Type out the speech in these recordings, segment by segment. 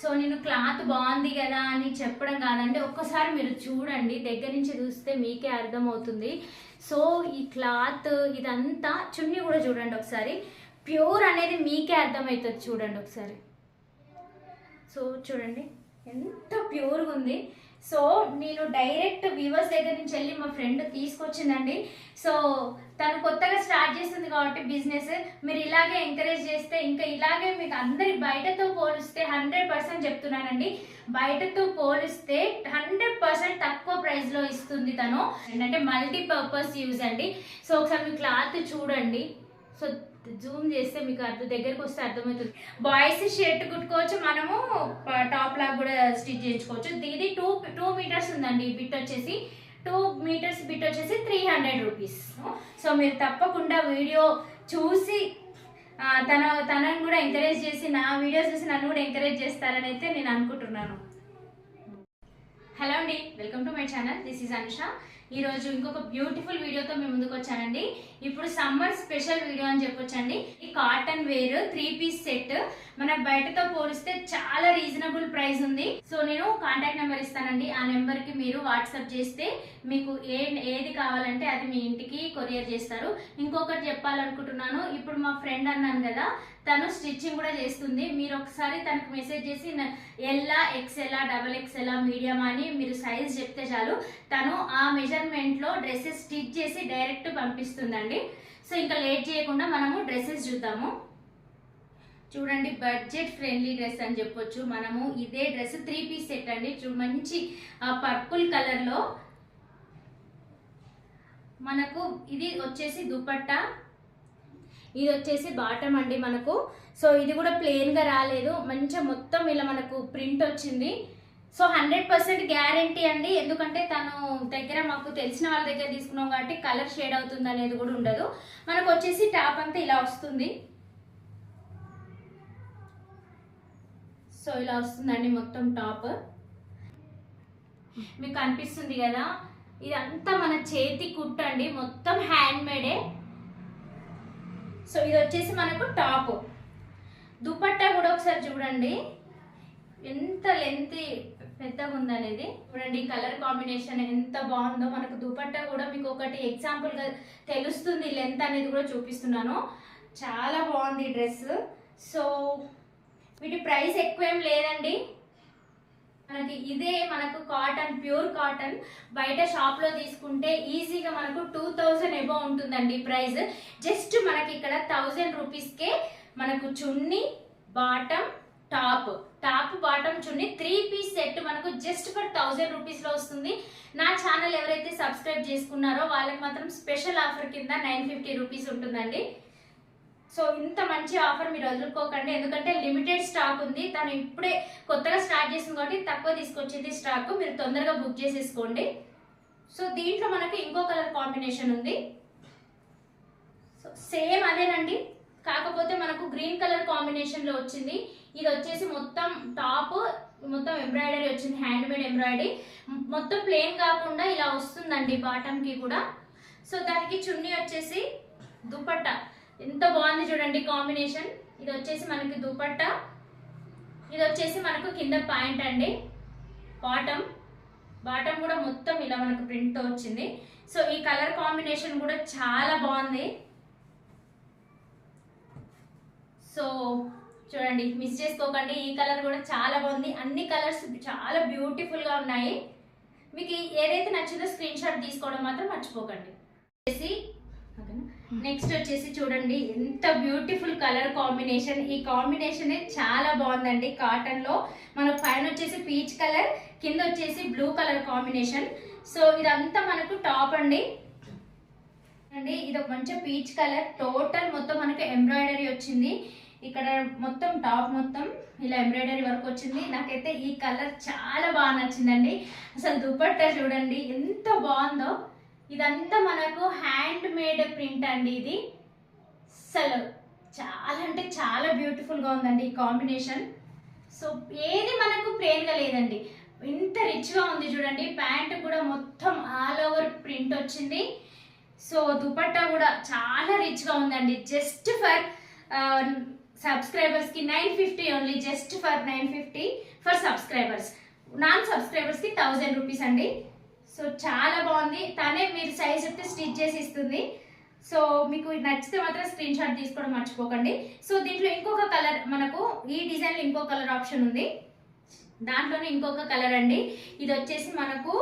So నేను cloth బాగుంది కదా అని చెప్పడం కాదండి. ఒక్కసారి మీరు చూడండి దగ్గర నుంచి చూస్తే మీకే అర్థమవుతుంది. సో ఈ క్లాత్ ఇదంతా చున్నీ కూడా చూడండి ఒకసారి. ప్యూర్ అనేది మీకే అర్థమవుతుంది చూడండి ఒకసారి. సో చూడండి ఎంత ప్యూర్గా ఉంది. సో నేను డైరెక్ట్ వ్యూవర్స్ దగ్గర నుంచి వెళ్ళి మా ఫ్రెండ్ తీసుకొచ్చిందండి. సో తను కొత్తగా స్టార్ట్ చేస్తుంది కాబట్టి బిజినెస్ మీరు ఇలాగే ఎంకరేజ్ చేస్తే ఇంకా ఇలాగే మీకు అందరి బయటతో పోలిస్తే హండ్రెడ్ పర్సెంట్ చెప్తున్నానండి. బయటతో పోలిస్తే హండ్రెడ్ పర్సెంట్ తక్కువ ప్రైస్లో ఇస్తుంది తను. ఏంటంటే మల్టీ పర్పస్ యూజ్ అండి. సో ఒకసారి మీ క్లాత్ చూడండి. సో జూమ్ చేస్తే మీకు అర్థం దగ్గరకు వస్తే అర్థమవుతుంది. బాయ్స్ షర్ట్ కుట్టుకోవచ్చు మనము టాప్ లాగా కూడా స్టిచ్ చేయించుకోవచ్చు. ఇది టూ టూ మీటర్స్ ఉందండి ఈ బిట్ వచ్చేసి. టూ మీటర్స్ బిట్ వచ్చేసి త్రీ హండ్రెడ్ రూపీస్. సో మీరు తప్పకుండా వీడియో చూసి తన తనని కూడా ఎంకరేజ్ చేసి నా వీడియోస్ చూసి నన్ను కూడా ఎంకరేజ్ చేస్తారని అయితే నేను అనుకుంటున్నాను. హలో అండి welcome to my channel. This is Anusha. ఈరోజు ఇంకొక బ్యూటిఫుల్ వీడియోతో మేము ముందుకు వచ్చానండి. ఇప్పుడు సమ్మర్ స్పెషల్ వీడియో అని చెప్పొచ్చండి. ఈ cotton wear three piece set మన బయటతో పోలిస్తే చాలా రీజనబుల్ ప్రైస్ ఉంది. సో నేను కాంటాక్ట్ నెంబర్ ఇస్తానండి. ఆ నెంబర్కి మీరు వాట్సాప్ చేస్తే మీకు ఏ ఏది కావాలంటే అది మీ ఇంటికి కొరియర్ చేస్తారు. ఇంకొకటి చెప్పాలనుకుంటున్నాను. ఇప్పుడు మా ఫ్రెండ్ అన్నాను కదా తను స్టిచ్చింగ్ కూడా చేస్తుంది. మీరు ఒకసారి తనకు మెసేజ్ చేసి ఎల్లా ఎక్సెలా డబల్ ఎక్సెలా మీడియం అని మీరు సైజ్ చెప్తే చాలు. తను ఆ మెజర్మెంట్లో డ్రెస్సెస్ స్టిచ్ చేసి డైరెక్ట్ పంపిస్తుందండి. సో ఇంకా లేట్ చేయకుండా మనము డ్రెస్సెస్ చూద్దాము. చూడండి బడ్జెట్ ఫ్రెండ్లీ డ్రెస్ అని చెప్పొచ్చు. మనము ఇదే డ్రెస్ త్రీ పీస్ సెట్ అండి. మంచి పర్పుల్ కలర్లో మనకు ఇది వచ్చేసి దుపట్టా. ఇది వచ్చేసి బాటమ్ అండి మనకు. సో ఇది కూడా ప్లెయిన్గా రాలేదు. మంచిగా మొత్తం ఇలా మనకు ప్రింట్ వచ్చింది. సో హండ్రెడ్ పర్సెంట్ గ్యారంటీ అండి. ఎందుకంటే తను దగ్గర మాకు తెలిసిన వాళ్ళ దగ్గర తీసుకున్నాం కాబట్టి కలర్ షేడ్ అవుతుంది అనేది కూడా ఉండదు. మనకు వచ్చేసి టాప్ అంతా ఇలా వస్తుంది. సో ఇలా వస్తుందండి మొత్తం టాప్ మీకు అనిపిస్తుంది కదా? ఇదంతా మన చేతి కుట్టండి మొత్తం హ్యాండ్ మేడే సో ఇది వచ్చేసి మనకు టాప్. దుపట్టా కూడా ఒకసారి చూడండి. ఎంత లెంత్ పెద్దగా ఉందనేది. చూడండి కలర్ కాంబినేషన్ ఎంత బాగుందో. మనకు దుపట్టా కూడా మీకు ఒకటి ఎగ్జాంపుల్గా తెలుస్తుంది లెంత్ అనేది కూడా చూపిస్తున్నాను. చాలా బాగుంది డ్రెస్. సో వీటి ప్రైస్ ఎక్కువేం లేదండి. మనకి ఇదే మనకు కాటన్ ప్యూర్ కాటన్. బయట షాప్లో తీసుకుంటే ఈజీగా మనకు టూ థౌజండ్ ఎబో ఉంటుందండి ప్రైస్. జస్ట్ మనకి ఇక్కడ థౌజండ్ రూపీస్కే మనకు chunni bottom top. Top bottom chunni three piece set మనకు జస్ట్ ఫర్ థౌజండ్ రూపీస్లో వస్తుంది. నా ఛానల్ ఎవరైతే సబ్స్క్రైబ్ చేసుకున్నారో వాళ్ళకి మాత్రం స్పెషల్ ఆఫర్ కింద నైన్ ఫిఫ్టీ రూపీస్ ఉంటుందండి. సో ఇంత మంచి ఆఫర్ మీరు వదులుకోకండి. ఎందుకంటే లిమిటెడ్ స్టాక్ ఉంది. తను ఇప్పుడే కొత్తగా స్టార్ట్ చేసింది కాబట్టి తక్కువ తీసుకొచ్చింది స్టాక్. మీరు తొందరగా బుక్ చేసేసుకోండి. సో దీంట్లో మనకు ఇంకో కలర్ కాంబినేషన్ ఉంది. సో సేమ్ అదేనండి. కాకపోతే మనకు గ్రీన్ కలర్ కాంబినేషన్లో వచ్చింది. ఇది వచ్చేసి మొత్తం టాప్ మొత్తం ఎంబ్రాయిడరీ వచ్చింది. Handmade embroidery. మొత్తం ప్లేన్ కాకుండా ఇలా వస్తుందండి బాటమ్కి కూడా. సో దానికి చున్నీ వచ్చేసి దుపట్టా. ఎంత బాగుంది చూడండి కాంబినేషన్. ఇది వచ్చేసి మనకి దుపట్టా. ఇది వచ్చేసి మనకు కింద పాయింట్ అండి. బాటమ్. బాటమ్ కూడా మొత్తం ఇలా మనకు ప్రింట్తో వచ్చింది. సో ఈ కలర్ కాంబినేషన్ కూడా చాలా బాగుంది. సో చూడండి మిస్ చేసుకోకండి. ఈ కలర్ కూడా చాలా బాగుంది. అన్ని కలర్స్ చాలా బ్యూటిఫుల్గా ఉన్నాయి. మీకు ఏదైతే నచ్చిందో స్క్రీన్ షాట్ తీసుకోవడం మాత్రం మర్చిపోకండి. వచ్చేసి నెక్స్ట్ వచ్చేసి చూడండి ఎంత బ్యూటిఫుల్ కలర్ కాంబినేషన్ ఈ కాంబినేషన్ చాలా బాగుందండి. కాటన్లో మన పైన వచ్చేసి పీచ్ కలర్ కింద వచ్చేసి బ్లూ కలర్ కాంబినేషన్ సో ఇదంతా మనకు టాప్ అండి. అండి ఇది ఒక మంచి పీచ్ కలర్ టోటల్ మొత్తం మనకు ఎంబ్రాయిడరీ వచ్చింది. ఇక్కడ మొత్తం టాప్ మొత్తం ఇలా ఎంబ్రాయిడరీ వర్క్ వచ్చింది. నాకైతే ఈ కలర్ చాలా బాగా నచ్చిందండి. అసలు దుపట్టా చూడండి ఎంత బాగుందో. ఇదంతా మనకు హ్యాండ్ మేడ్ ప్రింట్ అండి ఇది. అసలు చాలా అంటే చాలా బ్యూటిఫుల్గా ఉందండి ఈ కాంబినేషన్ సో ఏది మనకు ప్లేన్ లేదండి. ఇంత రిచ్గా ఉంది చూడండి. ప్యాంట్ కూడా మొత్తం ఆల్ ఓవర్ ప్రింట్ వచ్చింది. సో దుపట్టా కూడా చాలా రిచ్గా ఉందండి. జస్ట్ ఫర్ సబ్స్క్రైబర్స్కి nine fifty only just for nine fifty for subscribers non సబ్స్క్రైబర్స్కి థౌజండ్ రూపీస్ అండి. సో చాలా బాగుంది. తనే మీరు సైజ్ చెప్తే స్టిచ్ చేసి ఇస్తుంది. సో మీకు నచ్చితే మాత్రం స్క్రీన్ షాట్ తీసుకోవడం మర్చిపోకండి. సో దీంట్లో ఇంకొక కలర్ మనకు ఈ డిజైన్లో ఇంకో కలర్ ఆప్షన్ ఉంది. దాంట్లోనే ఇంకొక కలర్ అండి. ఇది వచ్చేసి మనకు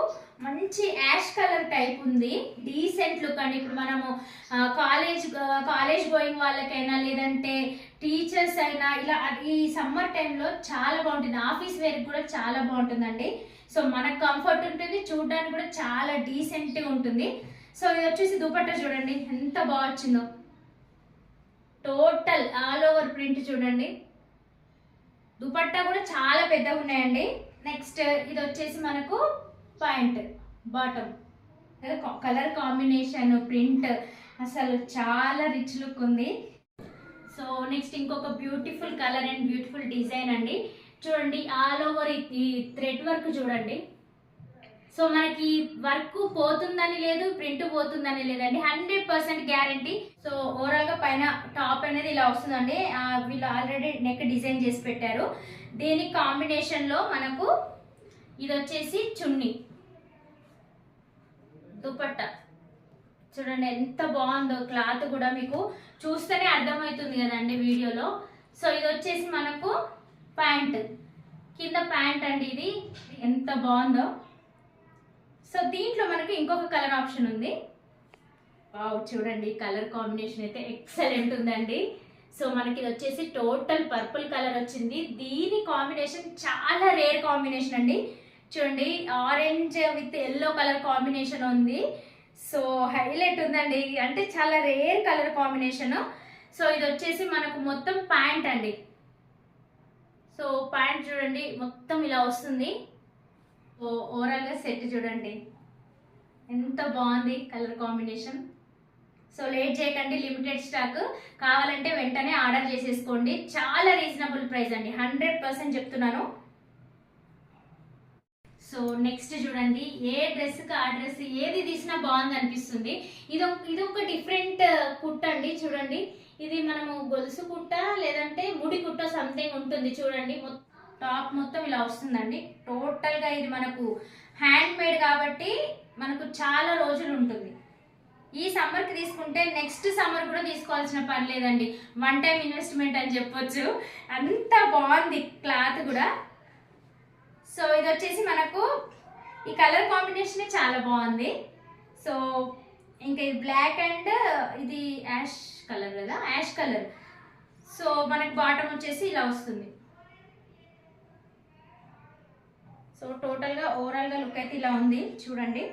మంచి యాష్ కలర్ టైప్ ఉంది. డీసెంట్ లుక్ అండి. ఇప్పుడు మనము కాలేజ్ కాలేజ్ గోయింగ్ వాళ్ళకైనా లేదంటే టీచర్స్ అయినా ఇలా ఈ సమ్మర్ టైంలో చాలా బాగుంటుంది. ఆఫీస్ వేర్ కూడా చాలా బాగుంటుందండి. సో మనకు కంఫర్ట్ ఉంటుంది చూడడానికి కూడా చాలా డీసెంట్గా ఉంటుంది. సో ఇది వచ్చేసి దుపట్టా చూడండి ఎంత బాగా వచ్చిందో. టోటల్ ఆల్ ఓవర్ ప్రింట్ చూడండి. దుపట్టా కూడా చాలా పెద్దగా ఉన్నాయండి. నెక్స్ట్ ఇది వచ్చేసి మనకు point bottom colour combination print అసలు చాలా రిచ్ లుక్ ఉంది. సో నెక్స్ట్ ఇంకొక beautiful colour and beautiful design అండి. చూడండి ఆల్ ఓవర్ ఈ థ్రెడ్ వర్క్ చూడండి. సో మనకి వర్క్ పోతుందని లేదు ప్రింట్ పోతుందని లేదండి. హండ్రెడ్ పర్సెంట్ గ్యారంటీ సో ఓవరాల్గా పైన టాప్ అనేది ఇలా వస్తుందండి. వీళ్ళు ఆల్రెడీ నెక్ డిజైన్ చేసి పెట్టారు. దీని కాంబినేషన్లో మనకు ఇది వచ్చేసి చున్నీ. దుపట్ట. చూడండి ఎంత బాగుందో క్లాత్ కూడా మీకు చూస్తేనే అర్థమవుతుంది కదండి వీడియోలో. సో ఇది వచ్చేసి మనకు ప్యాంట్. కింద ప్యాంట్ అండి ఇది. ఎంత బాగుందో. సో దీంట్లో మనకి ఇంకొక కలర్ ఆప్షన్ ఉంది. వావ్ చూడండి కలర్ కాంబినేషన్ అయితే ఎక్సలెంట్ ఉందండి. సో మనకి ఇది వచ్చేసి టోటల్ పర్పుల్ కలర్ వచ్చింది. దీని కాంబినేషన్ చాలా రేర్ కాంబినేషన్ అండి. చూడండి orange with yellow colour combination ఉంది. సో హైలైట్ ఉందండి. అంటే చాలా రేర్ కలర్ కాంబినేషన్. సో ఇది వచ్చేసి మనకు మొత్తం ప్యాంట్ అండి. సో ప్యాంట్ చూడండి మొత్తం ఇలా వస్తుంది. సో ఓవరాల్గా సెట్ చూడండి. ఎంత బాగుంది కలర్ కాంబినేషన్. సో లేట్ చేయకండి లిమిటెడ్ స్టాక్ కావాలంటే వెంటనే ఆర్డర్ చేసేసుకోండి. చాలా రీజనబుల్ ప్రైస్ అండి. హండ్రెడ్ పర్సెంట్ చెప్తున్నాను. సో నెక్స్ట్ చూడండి ఏ డ్రెస్కి ఆ డ్రెస్ ఏది తీసినా బాగుంది అనిపిస్తుంది ఇది ఇది ఒక డిఫరెంట్ కుట్ట అండి చూడండి. ఇది మనము గొలుసు కుట్ట లేదంటే ముడి కుట్ట సంథింగ్ ఉంటుంది చూడండి. టాప్ మొత్తం ఇలా వస్తుందండి. టోటల్గా ఇది మనకు హ్యాండ్ మేడ్ కాబట్టి మనకు చాలా రోజులు ఉంటుంది. ఈ సమ్మర్కి తీసుకుంటే నెక్స్ట్ సమ్మర్ కూడా తీసుకోవాల్సిన పని లేదండి. వన్ టైం ఇన్వెస్ట్మెంట్ అని చెప్పొచ్చు. అంత బాగుంది క్లాత్ కూడా. సో ఇది వచ్చేసి మనకు ఈ కలర్ కాంబినేషన్ చాలా బాగుంది. సో ఇంకా ఇది బ్లాక్ అండ్ ఇది యాష్ కలర్ కదా యాష్ కలర్. సో మనకి బాటమ్ వచ్చేసి ఇలా వస్తుంది. సో టోటల్గా ఓవరాల్గా లుక్ అయితే ఇలా ఉంది చూడండి.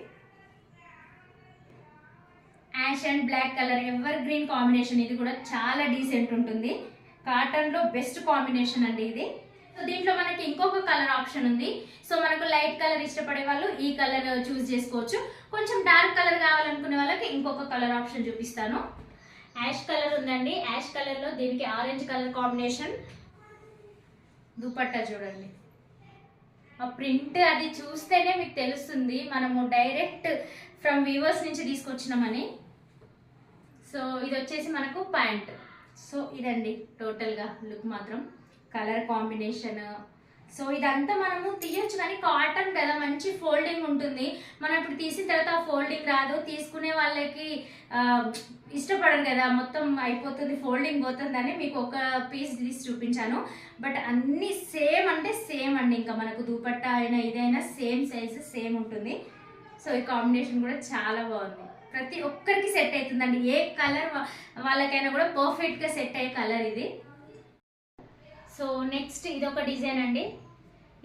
Ash and black colour evergreen combination ఇది కూడా చాలా డీసెంట్ ఉంటుంది. కాటన్లో బెస్ట్ కాంబినేషన్ అండి ఇది. సో దీంట్లో మనకి ఇంకొక కలర్ ఆప్షన్ ఉంది. సో మనకు లైట్ కలర్ ఇష్టపడే వాళ్ళు ఈ కలర్ చూస్ చేసుకోవచ్చు. కొంచెం డార్క్ కలర్ కావాలనుకునే వాళ్ళకి ఇంకొక కలర్ ఆప్షన్ చూపిస్తాను. యాష్ కలర్ ఉందండి. యాష్ కలర్లో దీనికి ఆరెంజ్ కలర్ కాంబినేషన్ దుపట్టా చూడండి. ఆ ప్రింట్ అది చూస్తేనే మీకు తెలుస్తుంది. మనము డైరెక్ట్ ఫ్రమ్ వ్యూవర్స్ నుంచి తీసుకొచ్చినామని. సో ఇది వచ్చేసి మనకు ప్యాంట్. సో ఇదండి టోటల్గా లుక్ మాత్రం. Colour combination. సో ఇదంతా మనము తీయొచ్చు కానీ కాటన్ కదా మంచి ఫోల్డింగ్ ఉంటుంది. మనం ఇప్పుడు తీసిన తర్వాత ఆ ఫోల్డింగ్ రాదు. తీసుకునే వాళ్ళకి ఇష్టపడరు కదా మొత్తం అయిపోతుంది ఫోల్డింగ్ పోతుందని మీకు ఒక పీస్ తీసి చూపించాను. బట్ అన్ని సేమ్ అంటే సేమ్ అండి. ఇంకా మనకు దుపట్టా అయినా ఇదైనా సేమ్ సైజ్ సేమ్ ఉంటుంది. సో ఈ కాంబినేషన్ కూడా చాలా బాగుంది. ప్రతి ఒక్కరికి సెట్ అవుతుందండి. ఏ కలర్ వాళ్ళకైనా కూడా పర్ఫెక్ట్గా సెట్ అయ్యే కలర్ ఇది. సో నెక్స్ట్ ఇది ఒక డిజైన్ అండి.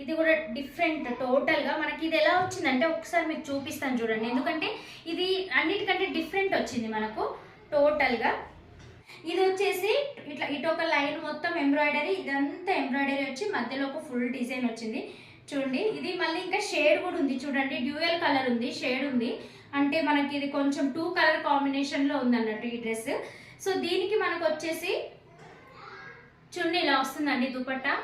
ఇది కూడా డిఫరెంట్ టోటల్గా మనకి ఇది ఎలా వచ్చిందంటే ఒకసారి మీకు చూపిస్తాను చూడండి. ఎందుకంటే ఇది అన్నిటికంటే డిఫరెంట్ వచ్చింది మనకు టోటల్గా ఇది వచ్చేసి ఇట్లా ఇటు ఒక లైన్ మొత్తం ఎంబ్రాయిడరీ ఇదంతా ఎంబ్రాయిడరీ వచ్చి మధ్యలో ఒక ఫుల్ డిజైన్ వచ్చింది. చూడండి ఇది మళ్ళీ ఇంకా షేడ్ కూడా ఉంది చూడండి. డ్యూయల్ కలర్ ఉంది షేడ్ ఉంది. అంటే మనకి ఇది కొంచెం టూ కలర్ కాంబినేషన్లో ఉంది అన్నట్టు ఈ డ్రెస్ సో దీనికి మనకు వచ్చేసి చున్నీ ఇలా వస్తుందండి దుపట్టా.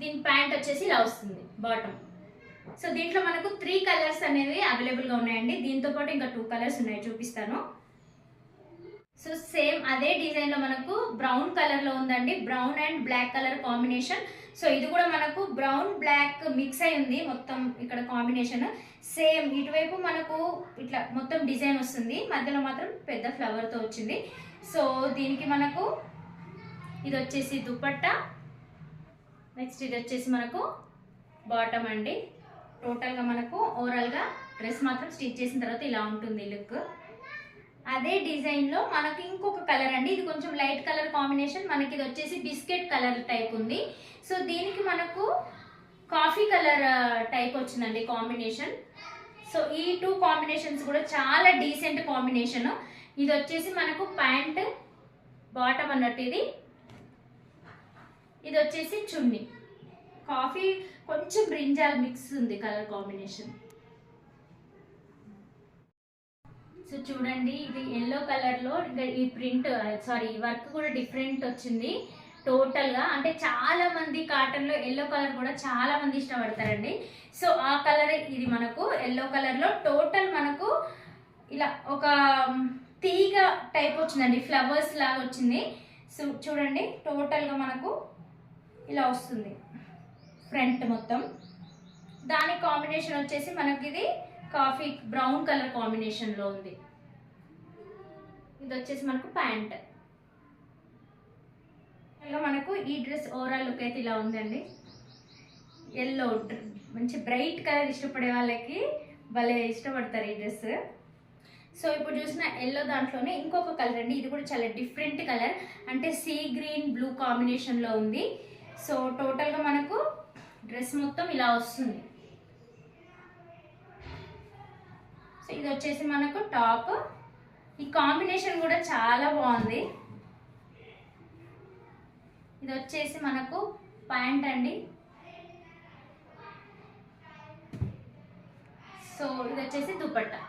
దీని ప్యాంట్ వచ్చేసి ఇలా వస్తుంది బాటమ్ సో దీంట్లో మనకు త్రీ కలర్స్ అనేవి అవైలబుల్గా ఉన్నాయండి. దీంతో పాటు ఇంకా టూ కలర్స్ ఉన్నాయి చూపిస్తాను. సో సేమ్ అదే డిజైన్లో మనకు బ్రౌన్ కలర్లో ఉందండి. Brown and black colour combination so ఇది కూడా మనకు బ్రౌన్ బ్లాక్ మిక్స్ అయి ఉంది మొత్తం ఇక్కడ కాంబినేషన్ సేమ్ ఇటువైపు మనకు ఇట్లా మొత్తం డిజైన్ వస్తుంది మధ్యలో మాత్రం పెద్ద ఫ్లవర్తో వచ్చింది. సో దీనికి మనకు ఇది వచ్చేసి దుపట్టా నెక్స్ట్ ఇది వచ్చేసి మనకు బాటమ్ అండి. టోటల్గా మనకు ఓవరాల్గా డ్రెస్ మాత్రం స్టిచ్ చేసిన తర్వాత ఇలా ఉంటుంది లుక్ అదే డిజైన్లో మనకి ఇంకొక కలర్ అండి ఇది కొంచెం లైట్ కలర్ కాంబినేషన్ మనకి ఇది వచ్చేసి బిస్కెట్ కలర్ టైప్ ఉంది. సో దీనికి మనకు కాఫీ కలర్ టైప్ వచ్చిందండి కాంబినేషన్ సో ఈ టూ కాంబినేషన్స్ కూడా చాలా డీసెంట్ కాంబినేషన్ ఇది వచ్చేసి మనకు ప్యాంట్ బాటమ్ అన్నట్టు ఇది. ఇది వచ్చేసి చున్నీ. కాఫీ కొంచెం బ్రింజాల్ మిక్స్ ఉంది కలర్ కాంబినేషన్ సో చూడండి ఇది ఎల్లో కలర్లో ఇంకా ఈ ప్రింట్ సారీ ఈ వర్క్ కూడా డిఫరెంట్ వచ్చింది. టోటల్గా అంటే చాలా మంది కాటన్లో ఎల్లో కలర్ కూడా చాలా మంది ఇష్టపడతారండి. సో ఆ కలర్ ఇది మనకు ఎల్లో కలర్లో టోటల్ మనకు ఇలా ఒక తీగ టైప్ వచ్చిందండి ఫ్లవర్స్ లాగా వచ్చింది. సో చూడండి టోటల్గా మనకు ఇలా వస్తుంది ఫ్రంట్ మొత్తం. దాని కాంబినేషన్ వచ్చేసి మనకి ఇది కాఫీ బ్రౌన్ కలర్ కాంబినేషన్లో ఉంది. ఇది వచ్చేసి మనకు ప్యాంట్. ఇలా మనకు ఈ డ్రెస్ ఓవరాల్ లుక్ అయితే ఇలా ఉందండి. ఎల్లో మంచి బ్రైట్ కలర్ ఇష్టపడే వాళ్ళకి భలే ఇష్టపడతారు ఈ డ్రెస్. సో ఇప్పుడు చూసిన ఎల్లో దాంట్లోనే ఇంకొక కలర్ అండి. ఇది కూడా చాలా డిఫరెంట్ కలర్ అంటే సీ గ్రీన్ బ్లూ కాంబినేషన్లో ఉంది. సో టోటల్గా మనకు డ్రెస్ మొత్తం ఇలా వస్తుంది. సో ఇది వచ్చేసి మనకు టాప్ ఈ కాంబినేషన్ కూడా చాలా బాగుంది. ఇది వచ్చేసి మనకు ప్యాంట్ అండి. సో ఇది వచ్చేసి దుపట్టా.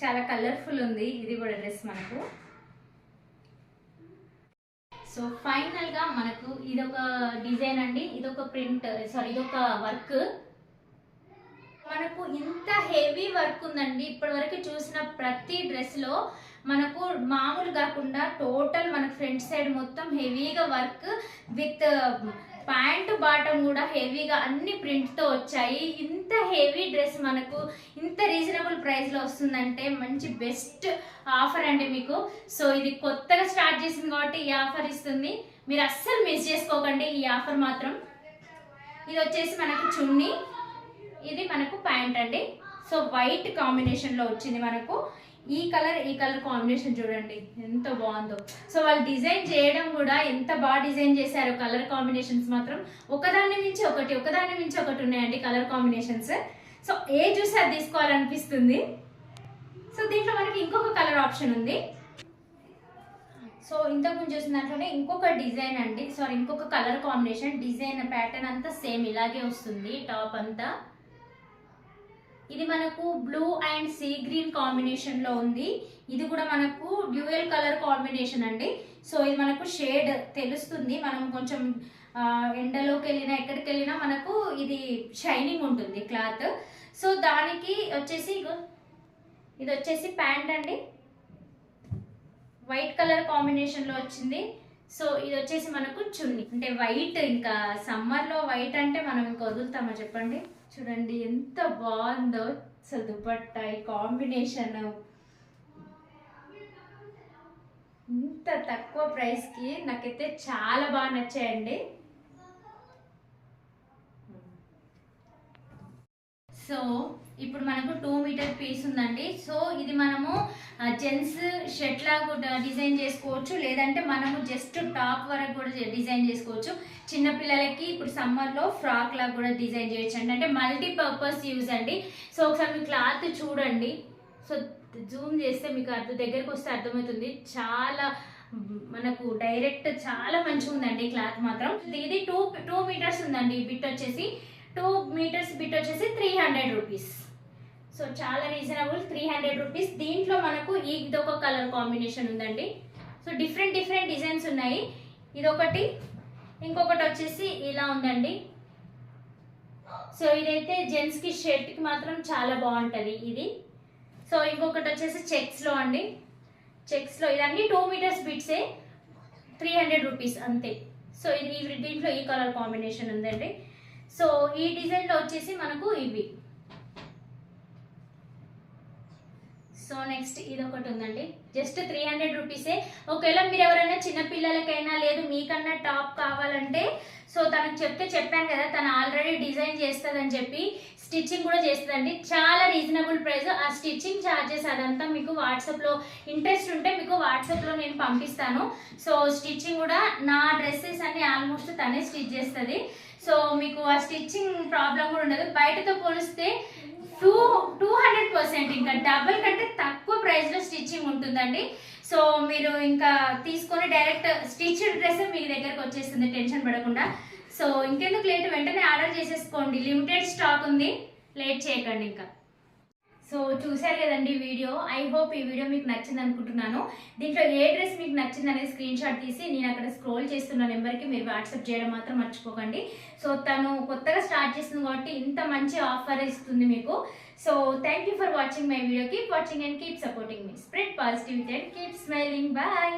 చాలా కలర్ఫుల్ ఉంది. ఇది కూడా డ్రెస్ మనకు. సో ఫైనల్గా మనకు ఇదొక డిజైన్ అండి. ఇదొక ప్రింట్ సారీ ఇదొక వర్క్ మనకు ఇంత హెవీ వర్క్ ఉందండి. ఇప్పటి వరకు చూసిన ప్రతి డ్రెస్లో మనకు మామూలు కాకుండా టోటల్ మన ఫ్రంట్ సైడ్ మొత్తం హెవీగా వర్క్ విత్ ప్యాంట్ బాటం కూడా హెవీగా అన్ని ప్రింట్తో వచ్చాయి. ఇంత హెవీ డ్రెస్ మనకు ఇంత రీజనబుల్ ప్రైస్లో వస్తుందంటే మంచి బెస్ట్ ఆఫర్ అండి మీకు. సో ఇది కొత్తగా స్టార్ట్ చేసింది కాబట్టి ఈ ఆఫర్ ఇస్తుంది. మీరు అస్సలు మిస్ చేసుకోకండి ఈ ఆఫర్ మాత్రం. ఇది వచ్చేసి మనకు చున్నీ. ఇది మనకు ప్యాంట్ అండి. సో వైట్ కాంబినేషన్లో వచ్చింది మనకు. ఈ కలర్ ఈ కలర్ కాంబినేషన్ చూడండి. ఎంత బాగుందో. సో వాళ్ళు డిజైన్ చేయడం కూడా ఎంత బాగా డిజైన్ చేశారు కలర్ కాంబినేషన్స్ మాత్రం ఒకదాని మించి ఒకటి ఒకదాని మించి ఒకటి ఉన్నాయండి కలర్ కాంబినేషన్స్. సో ఏ చూసారు అది తీసుకోవాలనిపిస్తుంది? సో దీంట్లో మనకి ఇంకొక కలర్ ఆప్షన్ ఉంది. సో ఇంతకుముందు చూసిన దాంట్లోనే ఇంకొక డిజైన్ అండి. సారీ ఇంకొక కలర్ కాంబినేషన్. డిజైన్ ప్యాటర్న్ అంతా సేమ్ ఇలాగే వస్తుంది. టాప్ అంతా. ఇది మనకు బ్లూ అండ్ సీ గ్రీన్ కాంబినేషన్లో ఉంది. ఇది కూడా మనకు డ్యూయల్ కలర్ కాంబినేషన్ అండి. సో ఇది మనకు షేడ్ తెలుస్తుంది. మనం కొంచెం ఎండలోకి వెళ్ళినా ఎక్కడికి వెళ్ళినా మనకు ఇది షైనింగ్ ఉంటుంది క్లాత్ సో దానికి వచ్చేసి ఇది వచ్చేసి ప్యాంట్ అండి. వైట్ కలర్ కాంబినేషన్లో వచ్చింది. సో ఇది వచ్చేసి మనకు చున్నీ. అంటే వైట్ ఇంకా సమ్మర్లో వైట్ అంటే మనం ఇంకా వదులుతామా చెప్పండి? చూడండి ఎంత బాగుందో. అసలు దుపట్టా ఈ కాంబినేషన్. ఇంత తక్కువ ప్రైస్కి నాకైతే చాలా బాగా నచ్చాయండి. సో ఇప్పుడు మనకు టూ మీటర్ పీస్ ఉందండి. సో ఇది మనము జెంట్స్ షర్ట్ లాగా కూడా డిజైన్ చేసుకోవచ్చు. లేదంటే మనము జస్ట్ టాప్ వరకు కూడా డిజైన్ చేసుకోవచ్చు. చిన్న పిల్లలకి ఇప్పుడు సమ్మర్లో ఫ్రాక్ లాగా కూడా డిజైన్ చేయొచ్చు అండి అంటే మల్టీపర్పస్ యూజ్ అండి. సో ఒకసారి మీ క్లాత్ చూడండి. సో జూమ్ చేస్తే మీకు అర్థం దగ్గరకు వస్తే అర్థమవుతుంది. చాలా మనకు డైరెక్ట్ చాలా మంచిగా ఉందండి క్లాత్ మాత్రం. ఇది టూ టూ మీటర్స్ ఉందండి. బిట్ వచ్చేసి టూ మీటర్స్ బిట్ వచ్చేసి త్రీ హండ్రెడ్ రూపీస్ సో చాలా రీజనబుల్ త్రీ హండ్రెడ్ రూపీస్ దీంట్లో మనకు ఇది ఇదొక కలర్ కాంబినేషన్ ఉందండి. సో డిఫరెంట్ డిఫరెంట్ డిజైన్స్ ఉన్నాయి. ఇదొకటి ఇంకొకటి వచ్చేసి ఇలా ఉందండి. సో ఇదైతే జెంట్స్కి షర్ట్కి మాత్రం చాలా బాగుంటుంది ఇది. సో ఇంకొకటి వచ్చేసి చెక్స్లో అండి. చెక్స్లో ఇదన్నీ టూ మీటర్స్ బిట్సే త్రీ హండ్రెడ్ రూపీస్ అంతే. సో ఇది దీంట్లో ఈ కలర్ కాంబినేషన్ ఉందండి. సో ఈ డిజైన్లో వచ్చేసి మనకు ఇవి. సో నెక్స్ట్ ఇది ఒకటి ఉందండి. జస్ట్ త్రీ హండ్రెడ్ రూపీసే ఒకవేళ మీరు ఎవరైనా చిన్నపిల్లలకైనా లేదు మీకన్నా టాప్ కావాలంటే సో తనకు చెప్తే చెప్పాను కదా తను ఆల్రెడీ డిజైన్ చేస్తుందని చెప్పి స్టిచ్చింగ్ కూడా చేస్తుందండి. చాలా రీజనబుల్ ప్రైస్. ఆ స్టిచ్చింగ్ ఛార్జెస్ అదంతా మీకు వాట్సాప్లో ఇంట్రెస్ట్ ఉంటే మీకు వాట్సాప్లో నేను పంపిస్తాను. సో స్టిచ్చింగ్ కూడా నా డ్రెస్సెస్ అన్ని ఆల్మోస్ట్ తనే స్టిచ్ చేస్తుంది. సో మీకు ఆ స్టిచ్చింగ్ ప్రాబ్లం కూడా ఉండదు. బయటతో పోలిస్తే టూ టూ హండ్రెడ్ పర్సెంట్ ఇంకా డబుల్ కంటే తక్కువ ప్రైస్లో స్టిచ్చింగ్ ఉంటుందండి. సో మీరు ఇంకా తీసుకొని డైరెక్ట్ స్టిచ్డ్ డ్రెస్ మీ దగ్గరకు వచ్చేస్తుంది టెన్షన్ పడకుండా. సో ఇంకెందుకు లేట్? వెంటనే ఆర్డర్ చేసేసుకోండి. లిమిటెడ్ స్టాక్ ఉంది. లేట్ చేయకండి ఇంకా. సో చూశారు కదండి వీడియో. ఐ హోప్ ఈ వీడియో మీకు నచ్చింది అనుకుంటున్నాను దీంట్లో ఏ డ్రెస్ మీకు నచ్చింది అనేది స్క్రీన్ షాట్ తీసి నేను అక్కడ స్క్రోల్ చేస్తున్న నెంబర్కి మీరు వాట్సాప్ చేయడం మాత్రం మర్చిపోకండి. సో తను కొత్తగా స్టార్ట్ చేసింది కాబట్టి ఇంత మంచి ఆఫర్ ఇస్తుంది మీకు. So thank you for watching my video keep watching and keep supporting me spread positivity and keep smiling bye